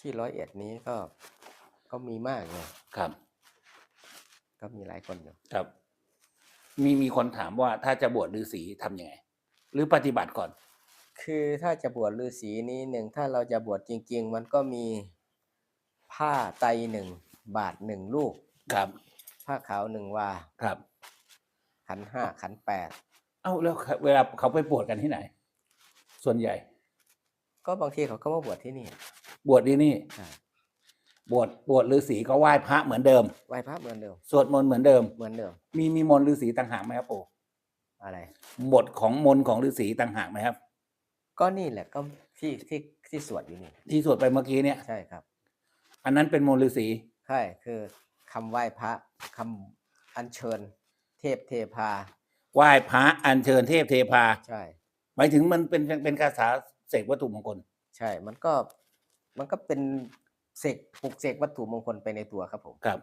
ที่ร้อยเอ็ดนี้ก็ก็มีมากเลยครับ ก็มีหลายคนอยู่ ครับ มีมีคนถามว่าถ้าจะบวชฤาษีทำยังไง หรือปฏิบัติก่อน คือถ้าจะบวชฤาษีนี้หนึ่งถ้าเราจะบวชจริง ๆ มันก็มีผ้าไตรหนึ่งบาทหนึ่งลูก ครับ ผ้าขาวหนึ่งวา ครับ ขันห้าขันแปดเอ้าแล้วเวลาเขาไปบวชกันที่ไหน ส่วนใหญ่ ก็บางทีเขาก็มาบวชที่นี่ บวชที่นี่ใช่บวชบวชฤาษีก็ไหว้พระเหมือนเดิม ไหว้พระเหมือนเดิมสวดมนต์เหมือนเดิม เหมือนเดิมมีมีมนต์ฤาษีต่างหากไหมครับปู่อะไร บทของมนต์ของฤาษีต่างหากไหมครับ ก็นี่แหละก็ที่ที่ที่สวดอยู่นี่ที่สวดไปเมื่อกี้เนี่ย ใช่ครับอันนั้นเป็นมนต์ฤาษีใช่คือคำไหว้พระคำอัญเชิญ เทพเทพา ไหว้พระอัญเชิญเทพเทพาใช่ หมายถึงมันเป็นเป็นคาถาเสกวัตถุมงคล ใช่ มันก็ มันก็เป็นเสกปลุกเสกวัตถุมงคลไปในตัวครับผมครับ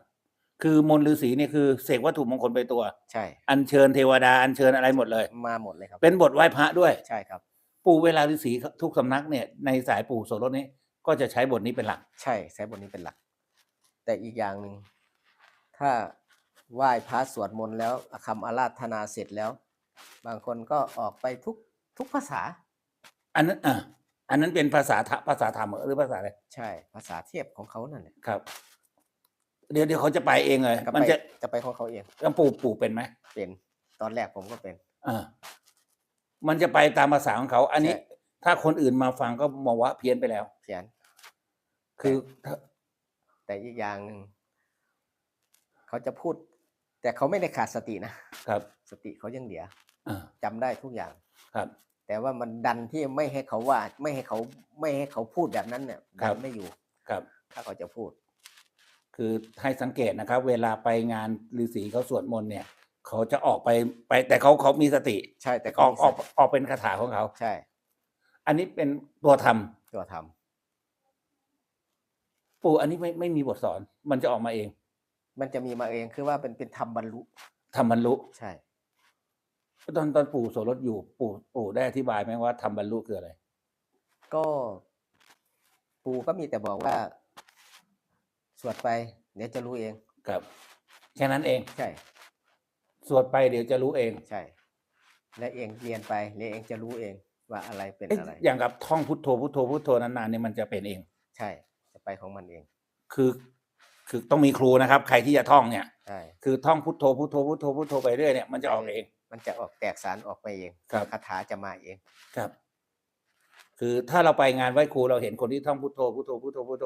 คือมนต์ฤาษีเนี่ยคือเสกวัตถุมงคลไปตัว ใช่ อัญเชิญเทวดาอัญเชิญอะไรหมดเลย มาหมดเลยครับ เป็นบทไหว้พระด้วย ใช่ครับ ปู่เวลาฤาษีทุกสำนักเนี่ยในสายปู่โสรถนี้ก็จะใช้บทนี้เป็นหลัก ใช่ใช้บทนี้เป็นหลัก แต่อีกอย่างหนึ่งถ้าไหว้พระสวดมนต์แล้วคำอาราธนาเสร็จแล้ว บางคนก็ออกไปทุกทุกภาษา อันนั้นอะ อันนั้นเป็นภาษาธรรมภาษาธรรมหรือภาษาอะไรใช่ ภาษาเทพของเขานั่นแหละครับ เดี๋ยวเดี๋ยวเขาจะไปเองเลยก็มันไปจะจะไปของเขาเองแล้วปู่ปู่เป็นไหมเป็นตอนแรกผมก็เป็น อ่ามันจะไปตามภาษาของเขา อันนี้ ใช่ ถ้าคนอื่นมาฟังก็มองว่าเพี้ยนไปแล้ว เขียน คือถ้าแต่อีกอย่างหนึ่งเขาจะพูด แต่เขาไม่ได้ขาดสตินะครับสติเขายังเหลืออ่าจำได้ทุกอย่าง ครับ แต่ว่ามันดันที่ไม่ให้เขาว่าไม่ให้เขาไม่ให้เขาพูดแบบนั้นเนี่ยครัดับนไม่อยู่ครับ ถ้าเขาจะพูด คือให้สังเกตนะครับ เวลาไปงานฤาษีเขาสวดมนต์เนี่ย เขาจะออกไปไป แต่เขาเขามีสติ ใช่ แต่อเขาอกมีออกสติออกเป็นคาถาของเขาใช่ อันนี้เป็นตัวธรรมตัวทำปู่อันนี้ไม่ไม่มีบทสอน มันจะออกมาเอง มันจะมีมาเองคือว่าเป็นเป็นธรรมบรรลุทำบรรลุใช่ ตอนตอนปู่โสรถอยู่ปู่ปู่ได้อธิบายไหมว่าทำบรรลุคืออะไร ก็ปูก็มีแต่บอกว่า สวดไปเดี๋ยวจะรู้เอง ครับ แค่นั้นเอง ใช่ สวดไปเดี๋ยวจะรู้เองใช่ และเองเรียนไปเรียนเองจะรู้เองว่าอะไรเป็นเอ๊ะอะไร อย่างกับท่องพุทโธพุทโธพุทโธนานๆเนี่ยมันจะเป็นเอง ใช่ จะไปของมันเอง คือ คือต้องมีครูนะครับ ใครที่จะท่องเนี่ย ใช่ คือท่องพุทโธพุทโธพุทโธพุทโธไปเรื่อยเนี่ยมันจะออกเอง มันจะออกแตกสารออกไปเองครับ คาถาจะมาเอง ครับ คือถ้าเราไปงานไหว้ครูเราเห็นคนที่ท่องพุทโธพุทโธพุทโธพุทโธ